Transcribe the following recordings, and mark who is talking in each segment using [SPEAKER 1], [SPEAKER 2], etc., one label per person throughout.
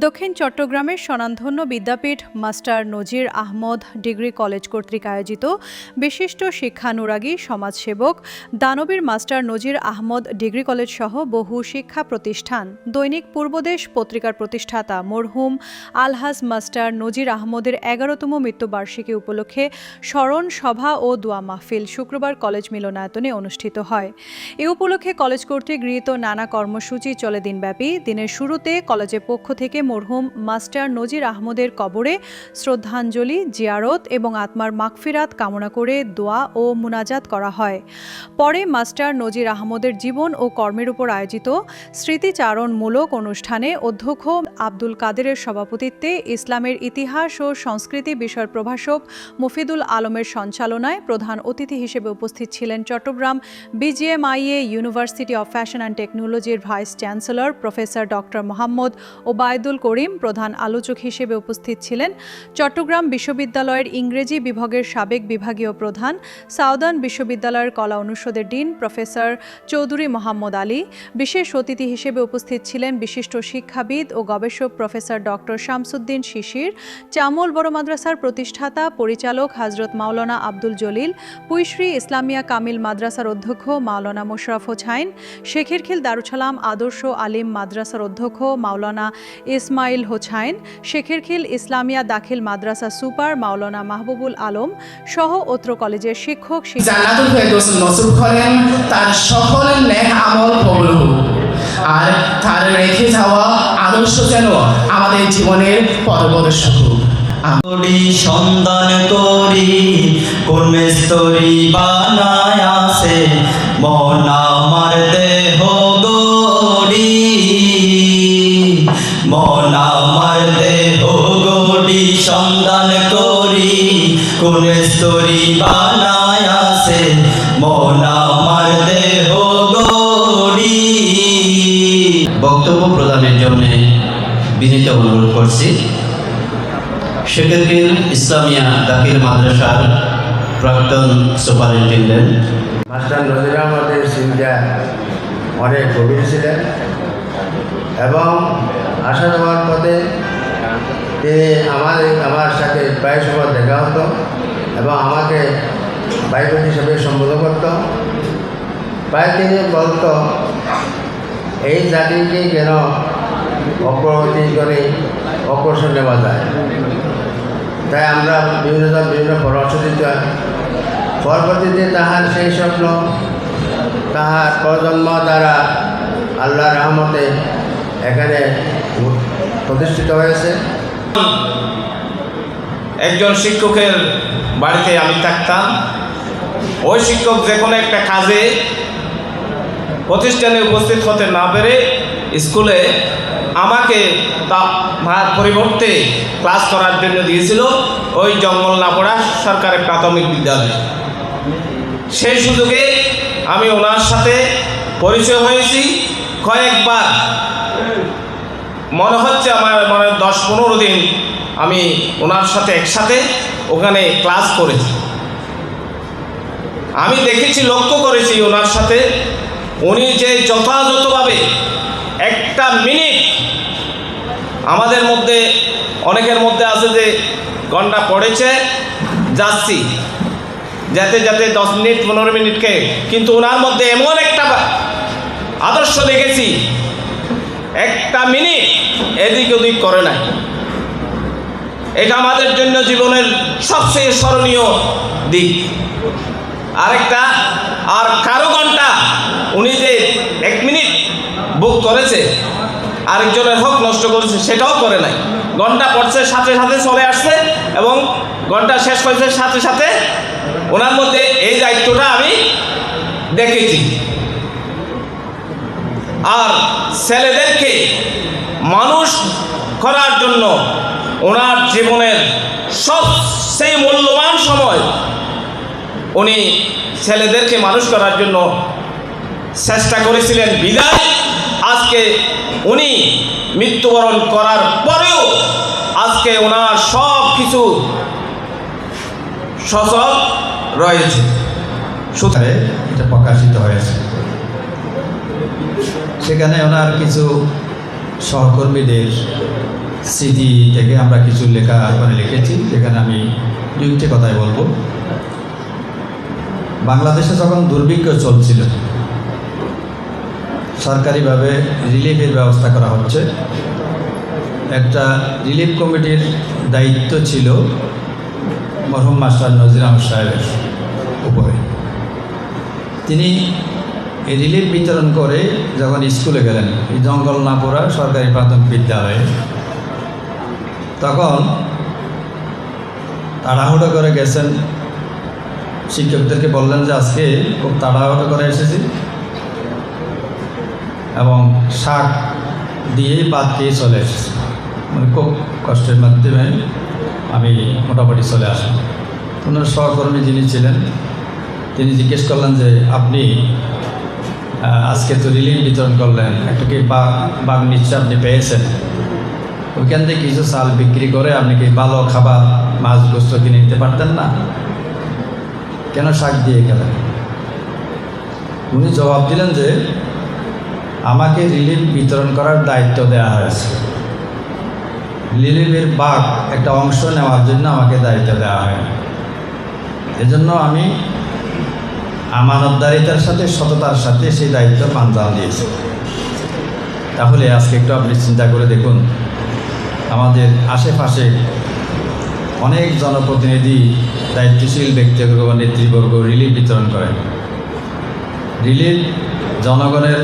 [SPEAKER 1] দক্ষিণ চট্টগ্রামের স্বনামধন্য বিদ্যাপীঠ মাস্টার নজির আহমদ ডিগ্রি কলেজ কর্তৃক আয়োজিত বিশিষ্ট শিক্ষানুরাগী সমাজসেবক দানবীর মাস্টার নজির আহমদ ডিগ্রি কলেজ সহ বহু শিক্ষা প্রতিষ্ঠান, দৈনিক পূর্বদেশ পত্রিকার প্রতিষ্ঠাতা মরহুম আলহাজ মাস্টার নজির আহমদের এগারোতম মৃত্যুবার্ষিকী উপলক্ষে স্মরণ সভা ও দোয়া মাহফিল শুক্রবার কলেজ মিলনায়তনে অনুষ্ঠিত হয়। এ উপলক্ষে কলেজ কর্তৃক গৃহীত নানা কর্মসূচি চলে দিনব্যাপী। দিনের শুরুতে কলেজের পক্ষ থেকে মরহুম মাস্টার নজির আহমদের কবরে শ্রদ্ধাঞ্জলি, জিয়ারত এবং আত্মার মাগফিরাত কামনা করে দোয়া ও মুনাজাত করা হয়। পরে মাস্টার নজির আহমদের জীবন ও কর্মের উপর আয়োজিত স্মৃতিচারণমূলক অনুষ্ঠানে অধ্যক্ষ আব্দুল কাদেরের সভাপতিত্বে ইসলামের ইতিহাস ও সংস্কৃতি বিষয়ের প্রভাষক মুফিদুল আলমের সঞ্চালনায় প্রধান অতিথি হিসেবে উপস্থিত ছিলেন Chittagong BGMEA university of fashion and টেকনোলজির vice chancellor professor doctor Mohammad Obaidul Karim প্রধান আলোচক হিসেবে উপস্থিত ছিলেন চট্টগ্রাম বিশ্ববিদ্যালয়ের ইংরেজি বিভাগের সাবেক বিভাগীয় প্রধান, সাউদার্ন বিশ্ববিদ্যালয়ের কলা অনুষদের ডিন প্রফেসর চৌধুরী মোহাম্মদ আলী, বিশেষ অতিথি হিসেবে উপস্থিত ছিলেন বিশিষ্ট শিক্ষাবিদ ও গবেষক প্রফেসর ডক্টর শামসুদ্দিন শিশির, চামল বড় মাদ্রাসার প্রতিষ্ঠাতা পরিচালক হাজরত মাওলানা আব্দুল জলিল, পুইশ্রী ইসলামিয়া কামিল মাদ্রাসার অধ্যক্ষ মাওলানা মোশরাফ হোসাইন শেখেরখিল দারুসালাম আদর্শ আলিম মাদ্রাসার অধ্যক্ষ মাওলানা ইসমাইল হোসাইন শেখেরখিল ইসলামিয়া দাখিল মাদ্রাসা সুপার মাওলানা মাহবুবুল আলম সহ অত্র কলেজের শিক্ষক শিক্ষক
[SPEAKER 2] জান্নাতুল ফেরদৌস নসিব করেন তার সকল নেক আমল কবুল হোক আর তার রেখে যাওয়া আদর্শ যেন আমাদের জীবনের পদপ্রদর্শক হোক আমিন।
[SPEAKER 3] সন্ধান করি কোন মিস্তরি বানায় আসে মন মন আমার দেহ গড়ি সন্ধান করি। কোন মিস্তরি বানায় আসে মন আমার বক্তব্য প্রদানের জন্য বিনীত অনুরোধ করছি। শেখেরগির ইসলামিয়া দাখিল মাদ্রাসার প্রাক্তন সুপারিনটেন্ডেন্ট।
[SPEAKER 4] মাস্টার নজির আহমদের চিন্তা অনেক গভীর ছিলেন এবং আসা যাওয়ার পথে তিনি আমার আমার সাথে প্রায় সময় দেখা হতো এবং আমাকে বাইক হিসেবে সম্বোধন করত। প্রায় তিনি বলতো, এই জাতিকে যেন অগ্রগতি করে অগ্রসর নেওয়া যায়? তাই আমরা বিভিন্ন বিভিন্ন পরামর্শ দিতে পরবর্তীতে তাহার সেই স্বপ্ন, তাহার প্রজন্ম দ্বারা আল্লাহ রহমতে এখানে প্রতিষ্ঠিত হয়েছে।
[SPEAKER 5] একজন শিক্ষকের বাড়িতে আমি থাকতাম। ওই শিক্ষক যে কোনো একটা কাজে প্রতিষ্ঠানে উপস্থিত হতে না পেরে স্কুলে আমাকে তা পরিবর্তে ক্লাস করার জন্য দিয়েছিল ওই জঙ্গল নাপড়া সরকারি প্রাথমিক বিদ্যালয়। সেই সুযোগে আমি ওনার সাথে পরিচয় হয়েছি। কয়েকবার মনে হচ্ছে আমার মানে দশ পনেরো দিন আমি ওনার সাথে একসাথে ওখানে ক্লাস করেছি। আমি দেখেছি, লক্ষ্য করেছি ওনার সাথে। উনি যে যথাযথভাবে একটা মিনিট আমাদের মধ্যে, অনেকের মধ্যে আছে যে ঘণ্টা পড়েছে, যাচ্ছি। যাতে যাতে দশ মিনিট, পনেরো মিনিটকে। কিন্তু ওনার মধ্যে এমন একটা আদর্শ দেখেছি একটা মিনিট এদিক ওদিক করে নাই। এটা আমাদের জন্য জীবনের সবচেয়ে স্মরণীয় দিক। আরেকটা, আর কারও ঘণ্টা উনি যে এক মিনিট বুক করেছে, আরেকজনের হক নষ্ট করেছে, সেটাও করে নাই। ঘণ্টা পড়ছে, সাথে সাথে চলে আসছে এবং ঘণ্টা শেষ হয়েছে, সাথে সাথে ওনার মধ্যে এই দায়িত্বটা আমি দেখেছি। আর ছেলেদেরকে মানুষ করার জন্য ওনার জীবনের সবচেয়ে মূল্যবান সময় উনি ছেলেদেরকে মানুষ করার জন্য চেষ্টা করেছিলেন। বিদায়, আজকে উনি মৃত্যুবরণ করার পরেও আজকে ওনার সব কিছু সচল রয়েছে।
[SPEAKER 6] সুতরাং এটা প্রকাশিত হয়েছে। সেখানে ওনার কিছু সহকর্মীদের স্মৃতি থেকে আমরা কিছু লেখা করে লিখেছি, যেখানে আমি দুইটি কথাই বলব। বাংলাদেশে যখন দুর্ভিক্ষ চলছিল, সরকারিভাবে রিলিফের ব্যবস্থা করা হচ্ছে। একটা রিলিফ কমিটির দায়িত্ব ছিল মরহুম মাস্টার নজির আহমদ সাহেবের উপরে। তিনি এই রিলিফ বিতরণ করে যখন স্কুলে গেলেন, এই জঙ্গল নাপুরা সরকারি প্রাথমিক বিদ্যালয়ে, তখন তাড়াহুড়ো করে গেছেন। শিক্ষকদেরকে বললেন যে, আজকে খুব তাড়াহুড়ো করে এসেছি। এবং শাক দিয়েই বাদ দিয়ে চলে এসেছি। মানে খুব কষ্টের মাধ্যমে আমি মোটামুটি চলে আসলাম। ওনার সহকর্মী যিনি ছিলেন, তিনি জিজ্ঞেস করলেন যে, আপনি আজকে তো রিলিফ বিতরণ করলেন। একটা কি বাঘ নিশ্চয় আপনি পেয়েছেন? ওইখান থেকে কিছু চাল বিক্রি করে আপনি কি ভালো খাবার, মাছ, গোস্ত কিনে নিতে পারতেন না? কেন শাক দিয়ে গেলেন? উনি জবাব দিলেন যে, আমাকে রিলিফ বিতরণ করার দায়িত্ব দেওয়া হয়েছে। রিলিফের বাঘ একটা অংশ নেওয়ার জন্য আমাকে দায়িত্ব দেওয়া হয় এজন্য আমি আমানতদারিতার সাথে সততার সাথে সেই দায়িত্ব পাঞ্জাল দিয়েছে। তাহলে আজকে একটু আপনি চিন্তা করে দেখুন, আমাদের আশেপাশে অনেক জনপ্রতিনিধি দায়িত্বশীল ব্যক্তিবর্গ বা নেতৃবর্গ রিলিফ বিতরণ করেন। রিলিফ জনগণের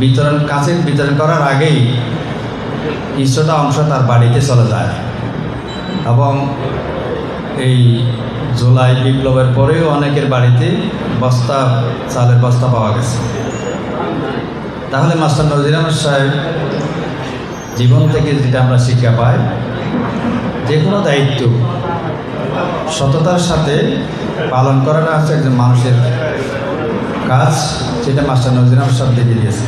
[SPEAKER 6] বিতরণ কাছে বিতরণ করার আগেই কিছুটা অংশ তার বাড়িতে চলে যায়। এবং এই জুলাই বিপ্লবের পরেও অনেকের বাড়িতে বস্তা, চালের বস্তা পাওয়া গেছে। তাহলে মাস্টার নজির আহমদ সাহেব, জীবন থেকে যেটা আমরা শিক্ষা পাই, যে কোনো দায়িত্ব সততার সাথে পালন করাটা হচ্ছে একজন মানুষের কাজ সেটা মাস্টার নজির আহমদ সাহেব দেখিয়ে দিয়েছে।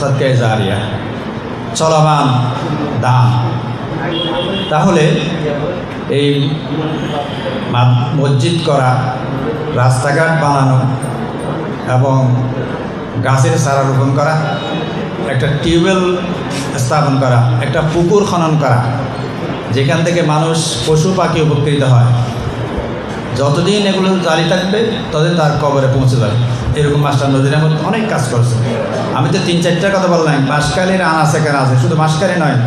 [SPEAKER 6] সৎকায় জারিয়া। চলমান দান। তাহলে এই মসজিদ করা, রাস্তাঘাট বানানো এবং গাছের চারা রোপণ করা, একটা টিউবওয়েল স্থাপন করা, একটা পুকুর খনন করা, যেখান থেকে মানুষ পশু পাখি উপকৃত হয়। যতদিন এগুলো জারি থাকবে, ততদিন তার কবরে পৌঁছে যাবে। এরকম মাস্টার নদীর আহমদ অনেক কাজ করছে। আমি তো তিন চারটা কথা বললাম। বাঁশকালির আনাচে কেন আছে শুধু বাঁশকালি নয়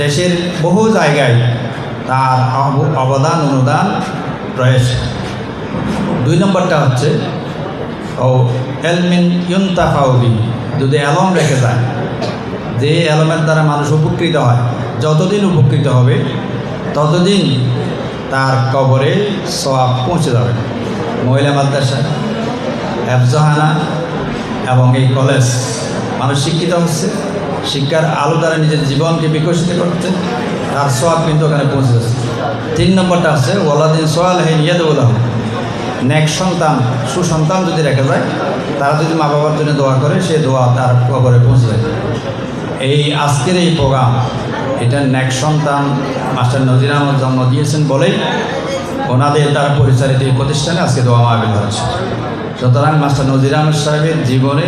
[SPEAKER 6] দেশের বহু জায়গায় তার অবদান, অনুদান রয়েছে। দুই নম্বরটা হচ্ছে, ও এলমিন ইউন্তাফাউবি, যদি অ্যালম রেখে যায়, যে অ্যালমের দ্বারা মানুষ উপকৃত হয়, যতদিন উপকৃত হবে, ততদিন তার কবরে সব পৌঁছে যাবে। মহিলা মাদ্রাসা, এফজহানা এবং এই কলেজ মানুষ শিক্ষিত হচ্ছে। শিক্ষার আলো দ্বারা নিজের জীবনকে বিকশিত করতে তার সব কিন্তু ওখানে পৌঁছে যাচ্ছে। তিন নম্বরটা আছে ওলাদিন সোয়াল হে ইয়াদুল্লাহ নেক সন্তান, সুসন্তান যদি রেখে যায়, তারা যদি মা বাবার জন্য দোয়া করে, সে দোয়া তার কবরে পৌঁছে যায়। এই আজকের এই প্রোগ্রাম, এটা নেক সন্তান মাস্টার নজির আহমদ জন্ম দিয়েছেন বলেই ওনাদের দ্বারা পরিচালিত এই প্রতিষ্ঠানে আজকে দোয়া মাহবিল হচ্ছে। সুতরাং মাস্টার নজির আহমদ সাহেবের জীবনে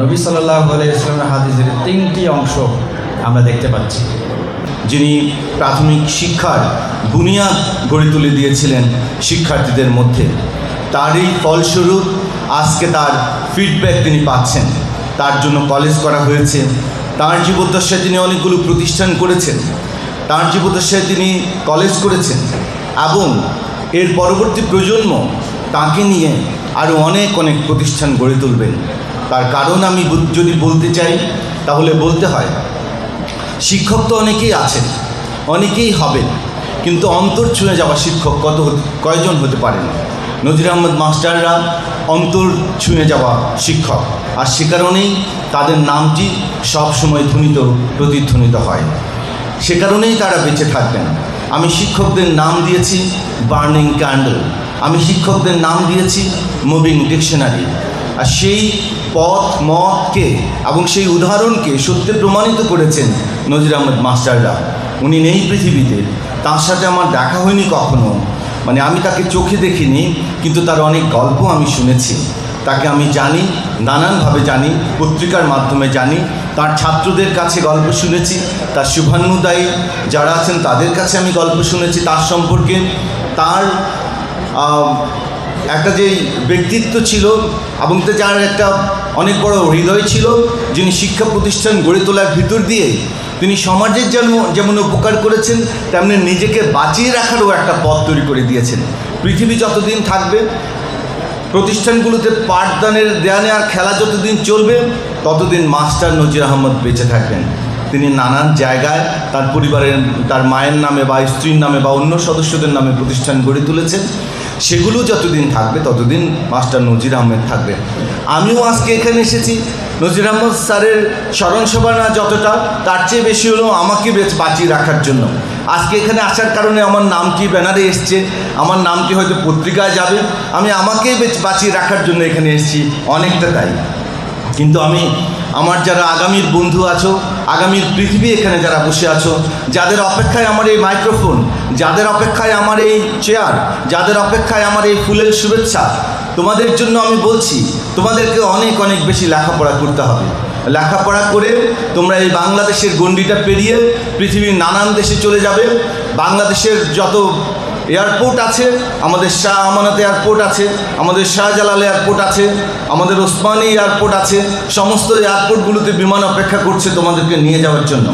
[SPEAKER 6] নবী সাল্লাহ ইসলামের হাদিসের তিনটি অংশ আমরা দেখতে পাচ্ছি।
[SPEAKER 7] যিনি প্রাথমিক শিক্ষার বুনিয়াদ গড়ে তুলে দিয়েছিলেন শিক্ষার্থীদের মধ্যে। তারই ফলস্বরূপ আজকে তার ফিডব্যাক তিনি পাচ্ছেন। তার জন্য কলেজ করা হয়েছে। তার জীবদ্দশায় তিনি অনেকগুলো প্রতিষ্ঠান করেছেন। তার জীবদ্দশায় তিনি কলেজ করেছেন এবং এর পরবর্তী প্রজন্ম তাকে নিয়ে আরও অনেক অনেক প্রতিষ্ঠান গড়ে তুলবেন। তার কারণ আমি যদি বলতে চাই, তাহলে বলতে হয়, শিক্ষক তো অনেকেই আছেন, অনেকেই হবেন, কিন্তু অন্তর ছুঁয়ে যাওয়া শিক্ষক কত কয়জন হতে পারেন নজির আহমদ মাস্টাররা অন্তর ছুঁয়ে যাওয়া শিক্ষক, আর সে কারণেই তাদের নামটি সবসময় ধ্বনিত, প্রতিধ্বনিত হয়। সে কারণেই তারা বেঁচে থাকবেন। আমি শিক্ষকদের নাম দিয়েছি, বার্নিং ক্যান্ডেল। আমি শিক্ষকদের নাম দিয়েছি, মুভিং ডিকশনারি। আর সেই পথ মতকে এবং সেই উদাহরণকে সত্যি প্রমাণিত করেছেন নজির আহমদ মাস্টাররা। উনি নেই পৃথিবীতে। তার সাথে আমার দেখা হয়নি কখনো। মানে আমি তাকে চোখে দেখিনি, কিন্তু তার অনেক গল্প আমি শুনেছি। তাকে আমি জানি, নানানভাবে জানি, পত্রিকার মাধ্যমে জানি। তার ছাত্রদের কাছে গল্প শুনেছি, তার শুভান্নুদায়ী যারা আছেন তাদের কাছে আমি গল্প শুনেছি। তার সম্পর্কে তার একটা যে ব্যক্তিত্ব ছিল এবং যার একটা অনেক বড় হৃদয় ছিল, যিনি শিক্ষা প্রতিষ্ঠান গড়ে তোলার ভিতর দিয়ে তিনি সমাজের যেমন যেমন উপকার করেছেন, তেমনি নিজেকে বাঁচিয়ে রাখারও একটা পথ তৈরি করে দিয়েছেন। পৃথিবী যতদিন থাকবে, প্রতিষ্ঠানগুলোতে পাঠদানের দেয়া নেওয়ার খেলা যতদিন চলবে, ততদিন মাস্টার নজির আহমদ বেঁচে থাকবেন। তিনি নানান জায়গায় তার পরিবারের, তার মায়ের নামে বা স্ত্রীর নামে বা অন্য সদস্যদের নামে প্রতিষ্ঠান গড়ে তুলেছেন। সেগুলো যতদিন থাকবে, ততদিন মাস্টার নজির আহমেদ থাকবে। আমিও আজকে এখানে এসেছি। নজির আহমদ স্যারের স্মরণসভা না যতটা, তার চেয়ে বেশি হলো আমাকে বেশ বাঁচিয়ে রাখার জন্য। আজকে এখানে আসার কারণে আমার নামটি ব্যানারে এসছে, আমার নামটি হয়তো পত্রিকায় যাবে, আমি আমাকেই বেশ বাঁচিয়ে রাখার জন্য এখানে এসেছি, অনেকটা তাই। কিন্তু আমি আমার যারা আগামীর বন্ধু আছো, আগামীর পৃথিবী এখানে যারা বসে আছো, যাদের অপেক্ষায় আমার এই মাইক্রোফোন, যাদের অপেক্ষায় আমার এই চেয়ার, যাদের অপেক্ষায় আমার এই ফুলের শুভেচ্ছা, তোমাদের জন্য আমি বলছি, তোমাদেরকে অনেক অনেক বেশি লেখাপড়া করতে হবে। লেখাপড়া করে তোমরা এই বাংলাদেশের গণ্ডিটা পেরিয়ে পৃথিবীর নানান দেশে চলে যাবে। বাংলাদেশের যত এয়ারপোর্ট আছে, আমাদের শাহ আমানত এয়ারপোর্ট আছে, আমাদের শাহজালাল এয়ারপোর্ট আছে, আমাদের ওসমানী এয়ারপোর্ট আছে, সমস্ত এয়ারপোর্টগুলোতে বিমান অপেক্ষা করছে তোমাদেরকে নিয়ে যাওয়ার জন্য।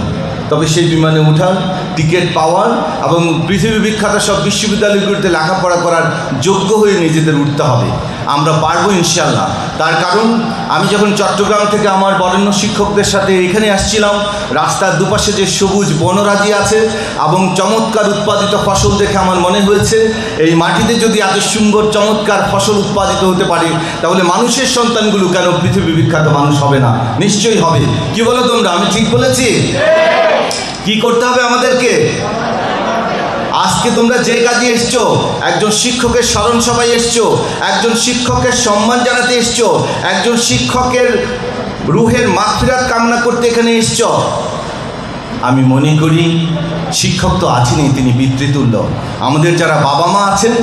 [SPEAKER 7] তবে সেই বিমানে ওঠার টিকিট পাওয়ার এবং পৃথিবী বিখ্যাত সব বিশ্ববিদ্যালয়গুলিতে লেখাপড়া করার যোগ্য হয়ে নিজেদের উঠতে হবে। আমরা পারব ইনশাল্লাহ তার কারণ, আমি যখন চট্টগ্রাম থেকে আমার বরেণ্য শিক্ষকদের সাথে এখানে আসছিলাম, রাস্তার দুপাশে যে সবুজ বনরাজি আছে এবং চমৎকার উৎপাদিত ফসল দেখে আমার মনে হয়েছে, এই মাটিতে যদি এত সুন্দর, চমৎকার ফসল উৎপাদিত হতে পারে, তাহলে মানুষের সন্তানগুলো কেন পৃথিবী বিখ্যাত মানুষ হবে না? নিশ্চয়ই হবে। কি বলো তোমরা? আমি ঠিক বলেছি? কি করতে হবে আমাদেরকে? আজকে তোমরা যে কাজে এসছো, একজন শিক্ষকের স্মরণ সভায় এসছো, একজন শিক্ষকের সম্মান জানাতে এসছো, একজন শিক্ষকের রুহের মাগফিরাত কামনা করতে এখানে এসছো। আমি মনে করি শিক্ষক তো আছেনই, তিনি পিতৃতুল্য। আমাদের যারা বাবা মা আছেন,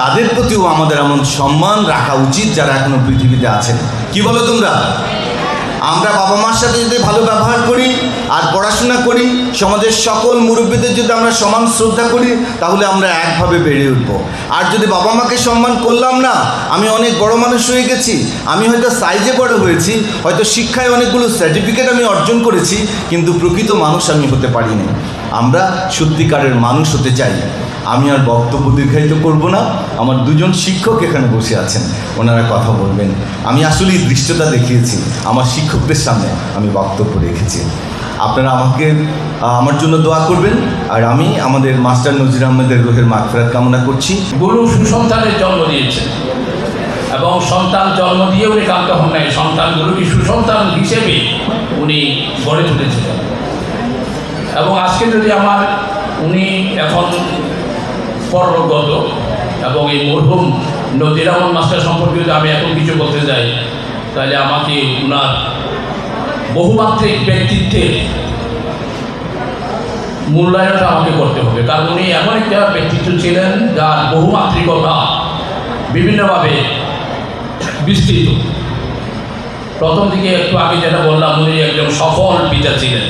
[SPEAKER 7] তাদের প্রতিও আমাদের এমন সম্মান রাখা উচিত যারা এখনও পৃথিবীতে আছেন। কি বলো তোমরা? আমরা বাবা মার সাথে যদি ভালো ব্যবহার করি আর পড়াশোনা করি, সমাজের সকল মুরব্বীদের যদি আমরা সমান শ্রদ্ধা করি, তাহলে আমরা একভাবে বেড়ে উঠব। আর যদি বাবা মাকে সম্মান করলাম না, আমি অনেক বড় মানুষ হয়ে গেছি, আমি হয়তো সাইজে বড় হয়েছি, হয়তো শিক্ষায় অনেকগুলো সার্টিফিকেট আমি অর্জন করেছি, কিন্তু প্রকৃত মানুষ আমি হতে পারিনি আমরা সত্যিকারের মানুষ হতে চাই। আমি আর বক্তব্য দীর্ঘায়িত করব না। আমার দুজন শিক্ষক এখানে বসে আছেন, ওনারা কথা বলবেন। আমি আসলেই দৃষ্টতা দেখিয়েছি, আমার শিক্ষকদের সামনে আমি বক্তব্য রেখেছি। আপনারা আমাকে আমার জন্য দোয়া করবেন, আর আমি আমাদের মাস্টার নজির আহমেদের গ্রহের মাগফেরাত কামনা করছি।
[SPEAKER 8] গুরু সুসন্তানের জন্ম দিয়েছেন, এবং সন্তান জন্ম দিয়ে উনি কান্ত হন নাই। সন্তানগুলোকে সুসন্তান হিসেবে উনি গড়ে তুলেছিলেন। এবং আজকে যদি আমার, উনি এখন পরগত এবং এই মরহুম নদীর রহমান মাস্টার সম্পর্কে যদি আমি এখন কিছু বলতে যাই, তাহলে আমাকে ওনার বহুমাত্রিক ব্যক্তিত্বের মূল্যায়নটা আমাকে করতে হবে। কারণ উনি এমন একটা ব্যক্তিত্ব ছিলেন যার বহুমাত্রিকতা বিভিন্নভাবে বিস্তৃত। প্রথম দিকে একটু আগে যেটা বললাম, উনি একজন সফল পিতা ছিলেন।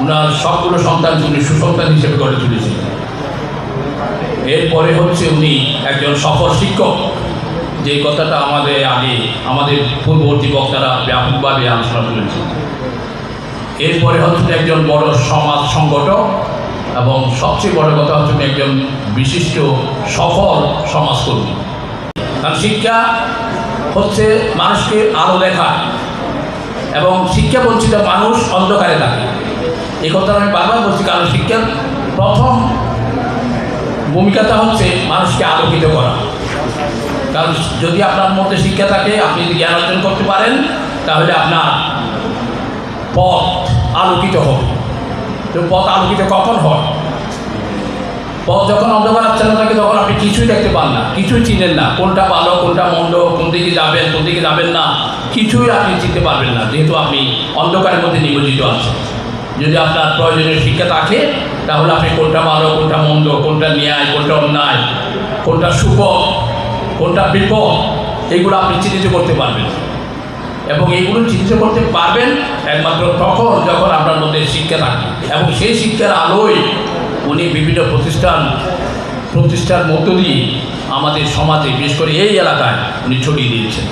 [SPEAKER 8] ওনার সবগুলো সন্তান উনি সুসন্তান হিসেবে গড়ে তুলেছিলেন। এরপরে হচ্ছে উনি একজন সফল শিক্ষক। যে কথাটা আমাদের আগে, আমাদের পূর্ববর্তী বক্তারা ব্যাপকভাবে আলোচনা করেছেন। এরপরে হচ্ছে একজন বড় সমাজ সংগঠক এবং সবচেয়ে বড় কথা হচ্ছে একজন বিশিষ্ট সফল সমাজকর্মী। কারণ শিক্ষা হচ্ছে মানুষকে আলো দেখা এবং শিক্ষা বঞ্চিত মানুষ অন্ধকারে থাকে। এই কথাটা আমি বারবার বলছি, কারণ শিক্ষার প্রথম ভূমিকাটা হচ্ছে মানুষকে আলোকিত করা। কারণ যদি আপনার মধ্যে শিক্ষা থাকে, আপনি যদি জ্ঞান অর্জন করতে পারেন, তাহলে আপনার পথ আলোকিত হবে। তো পথ আলোকিত কখন হয়? পথ যখন অন্ধকারাচ্ছন্ন থাকে, তখন আপনি কিছুই দেখতে পান না, কিছুই চিনেন না, কোনটা ভালো, কোনটা মন্দ, কোন দিকে যাবেন, কোন দিকে যাবেন না, কিছুই আপনি চিনতে পারবেন না, যেহেতু আপনি অন্ধকারের মধ্যে নিমজ্জিত আছেন। যদি আপনার প্রয়োজনীয় শিক্ষা থাকে, তাহলে আপনি কোনটা ভালো, কোনটা মন্দ, কোনটা ন্যায়, কোনটা অন্যায়, কোনটা শুভ কোনটা বিপদ এগুলো আপনি চিহ্নিত করতে পারবেন। এবং এইগুলো চিহ্নিত করতে পারবেন একমাত্র তখন যখন আপনার মধ্যে শিক্ষা থাকে এবং সেই শিক্ষার আলোয় উনি বিভিন্ন প্রতিষ্ঠান, প্রতিষ্ঠার মধ্য দিয়ে আমাদের সমাজে, বিশেষ করে এই এলাকায় উনি ছড়িয়ে দিয়েছেন।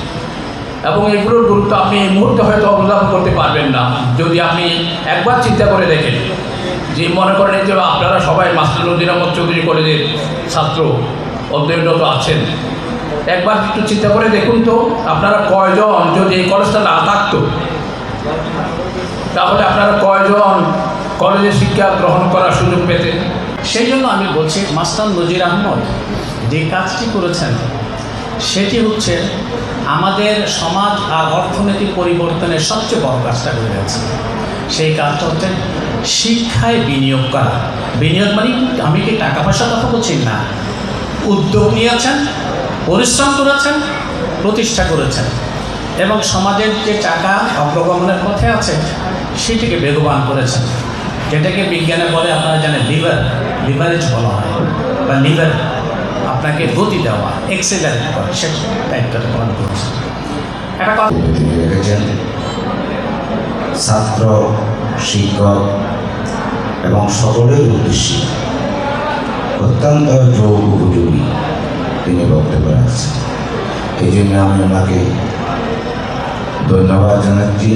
[SPEAKER 8] এবং এগুলোর গুরুত্ব আপনি এই মুহূর্তে হয়তো অনুধাবন করতে পারবেন না। যদি আপনি একবার চিন্তা করে দেখেন যে মনে করেন যে আপনারা সবাই মাস্টার আহমদ চৌধুরী কলেজের ছাত্র, অধ্যয়নরত আছেন, একবার একটু চিন্তা করে দেখুন তো আপনারা কয়জন যদি এই কলেজটা না থাকতো, তাহলে আপনারা কয়জন কলেজে শিক্ষা গ্রহণ করার সুযোগ পেতেন?
[SPEAKER 9] সেই জন্য আমি বলছি, মাস্টার নজির আহমদ যে কাজটি করেছেন, সেটি হচ্ছে আমাদের সমাজ আর অর্থনৈতিক পরিবর্তনের সবচেয়ে বড় কাজটা করে গেছে সেই কাজটা হচ্ছে শিক্ষায় বিনিয়োগ করা। বিনিয়োগ মানে আমি কি টাকা পয়সার কথা বলছি? না। উদ্যোগ নিয়েছেন, পরিশ্রম করেছেন, প্রতিষ্ঠা করেছেন। এবং সমাজের যে টাকা অগ্রগমনের পথে আছে, সেটিকে বেগবান করেছেন। যেটাকে বিজ্ঞানে বলে আপনারা জানেন লিভার। লিভারেজ বলা হয়, বা লিভার। আপনাকে গতি দেওয়া এক্সেলারেট করা সে দায়িত্বটা পালন করেছে। একটা কথা
[SPEAKER 10] ছাত্র, শিক্ষক এবং সকলের উদ্দেশ্যে অত্যন্ত যোগ উপযোগী তিনি বক্তব্য রাখছেন। এই জন্য আমি ওনাকে ধন্যবাদ জানাচ্ছি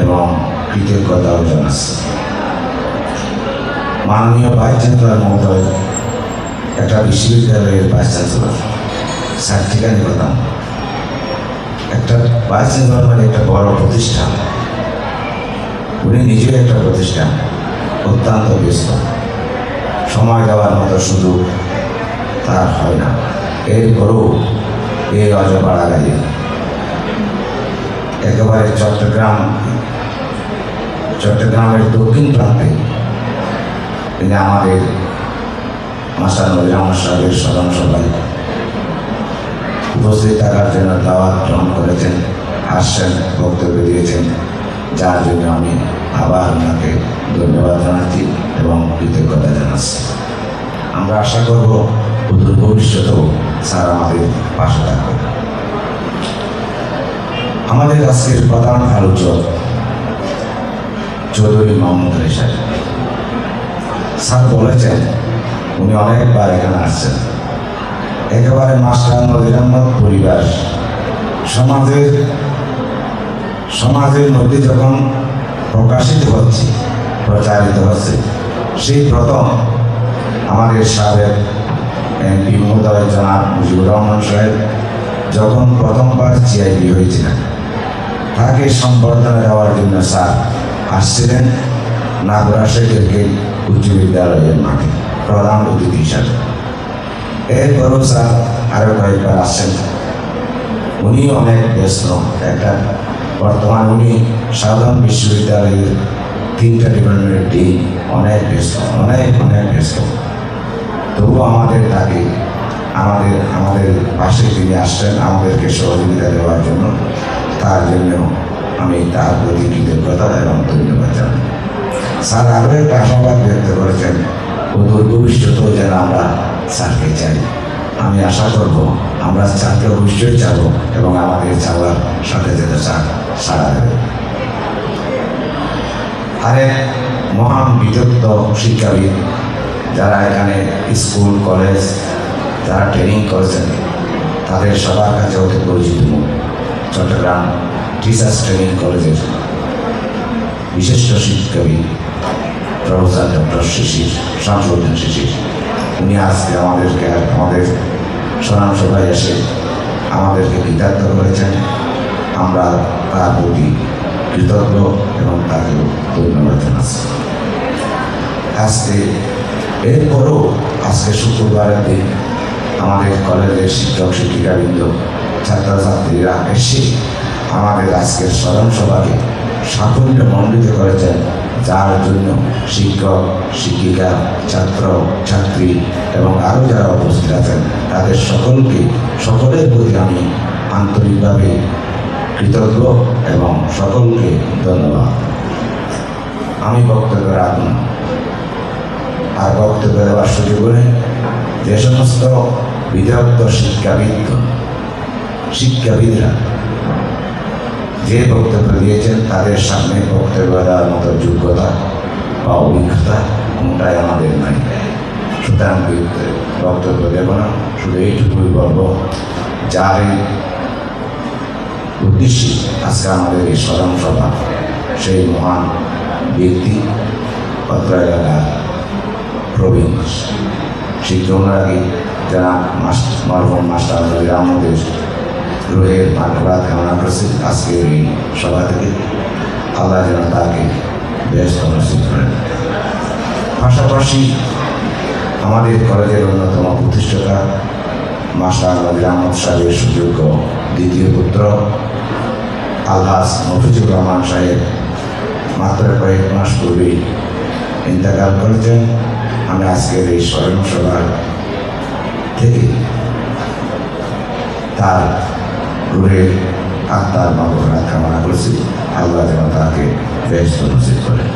[SPEAKER 10] এবং কৃতজ্ঞতাও জানাচ্ছি। মাননীয় ভাইস মহোদয় একটা বিশ্ববিদ্যালয়ের ভাইস চ্যান্সেলর স্যার ঠিকানি কথা একটা চ্যান্সেলর মানে একটা বড় প্রতিষ্ঠান। উনি নিজেও একটা প্রতিষ্ঠান। অত্যন্ত ব্যস্ত। সময় দেওয়ার মতো সুযোগ তার হয় না। এরপরেও এই অজপাড়া গাড়ি একেবারে চট্টগ্রাম, চট্টগ্রামের দক্ষিণ প্রান্তে। আমাদের আমার সাহেবের স্মরণ সভায় উপস্থিত থাকার জন্য দাওয়াত গ্রহণ করেছেন, আসছেন, বক্তব্য দিয়েছেন, যার জন্য আমি আবার ওনাকে ধন্যবাদ জানাচ্ছি এবং কৃতজ্ঞতা জানাচ্ছি। আমরা আশা করব অদূর ভবিষ্যতেও স্যার আমাদের পাশে থাকবে আমাদের আজকের প্রধান আলোচক চৌধুরী মোহাম্মদ সাহেব। স্যার বলেছেন উনি অনেকবার এখানে আসছেন একেবারে মাস্টার আহমদ পরিবার। সমাজের সমাজের মধ্যে যখন প্রকাশিত হচ্ছে, প্রচারিত হচ্ছে, সেই প্রথম আমাদের সাবেক এমপি মহোদয় জনাব মুজিবুর রহমান সাহেব যখন প্রথমবার জিআইবি হয়েছিলেন, তাকে সম্বর্ধনা দেওয়ার জন্য স্যার আসছিলেন নাগরা শেখেরকে উচ্চ বিদ্যালয়ের মাঠে। প্রধান অতিথি হিসাবে। এরপরও স্যার আরও কয়েকবার আসছেন। উনি অনেক ব্যস্ত, একটা বর্তমান উনি সাধারণ বিশ্ববিদ্যালয়ের তিনটা ডিপার্টমেন্টের ডিন অনেক ব্যস্ত, অনেক অনেক ব্যস্ত। তবুও আমাদের তাকে, আমাদের আমাদের পাশে তিনি আসছেন, আমাদেরকে সহযোগিতা দেওয়ার জন্য, তার জন্য আমি তার প্রতি কৃতজ্ঞতা এবং ধন্যবাদ জানাই। স্যার আরও একটা আশাবাদ ব্যক্ত করেছেন অদূর ভবিষ্যতেও যেন আমরা স্যারকে চাই। আমি আশা করব আমরা স্যারকে অবশ্যই চাব এবং আমাদের চাওয়ার সাথে সাথে স্যার সারা দেবে। আরেক মহান বিদগ্ধ শিক্ষাবিদ, যারা এখানে স্কুল, কলেজ, যারা ট্রেনিং করেছেন, তাদের সবার কাছে অতি পরিচিত চট্টগ্রাম টিচার্স ট্রেনিং কলেজের বিশিষ্ট শিক্ষাবিদ ডক্টর শিশির শামসুদ্দিন শিশির উনি আজকে আমাদেরকে, আমাদের স্মরণ সভায় এসে আমাদেরকে কৃতার্থ করেছেন। আমরা তার প্রতি কৃতজ্ঞ এবং তাকে ধন্যবাদ জানাচ্ছি। আজকে এরপরও আজকে শুক্রবারের দিন আমাদের কলেজের শিক্ষক, শিক্ষিকাবৃন্দ, ছাত্রছাত্রীরা এসে আমাদের আজকের স্মরণ সভাকে সাফল্য মণ্ডিত করেছেন। যার জন্য শিক্ষক, শিক্ষিকা, ছাত্র, ছাত্রী এবং আরও যারা উপস্থিত আছেন, তাদের সকলকে, সকলের প্রতি আমি আন্তরিকভাবে কৃতজ্ঞ এবং সকলকে ধন্যবাদ। আমি বক্তব্য রাখব না আর বক্তব্য দেওয়ার সুযোগ করে যে সমস্ত বিদগ্ধ শিক্ষাবিদ, শিক্ষাবিদরা যে বক্তব্য দিয়েছেন, তাদের সামনে বক্তব্য দেওয়ার মতো যোগ্যতা বা অভিজ্ঞতা কোনটাই আমাদের নাই। সুতরাং বক্তব্য দেব না, শুধু এইটুকুই বলব, যার এই উদ্দেশ্যে আজকে আমাদের এই স্মরণ সভা সেই মহান ব্যক্তি অত্র প্রবীণ যারা মাস্টার মরহম মাস্টার নবীর আমাদের রোহের মাঠরাত কামনা করছে। আজকের এই সভা থেকে আল্লাহ যেন তাকে ব্যস্ত নসিব করেন। পাশাপাশি আমাদের কলেজের অন্যতম প্রতিষ্ঠাতা মাস্টার নবীর আহমদ সাহেবের সুযোগ্য দ্বিতীয় পুত্র আলহাজ মফিজুর রহমান সাহেব মাত্র কয়েক মাস পূর্বেই ইন্তেকাল করেছেন। আমি আজকের এই স্মরণ সভার থেকে তার রুহের আত্মার মামলা কামনা করছি। আল্লাহ যেন তাকে ব্যস্ত নসিব করেন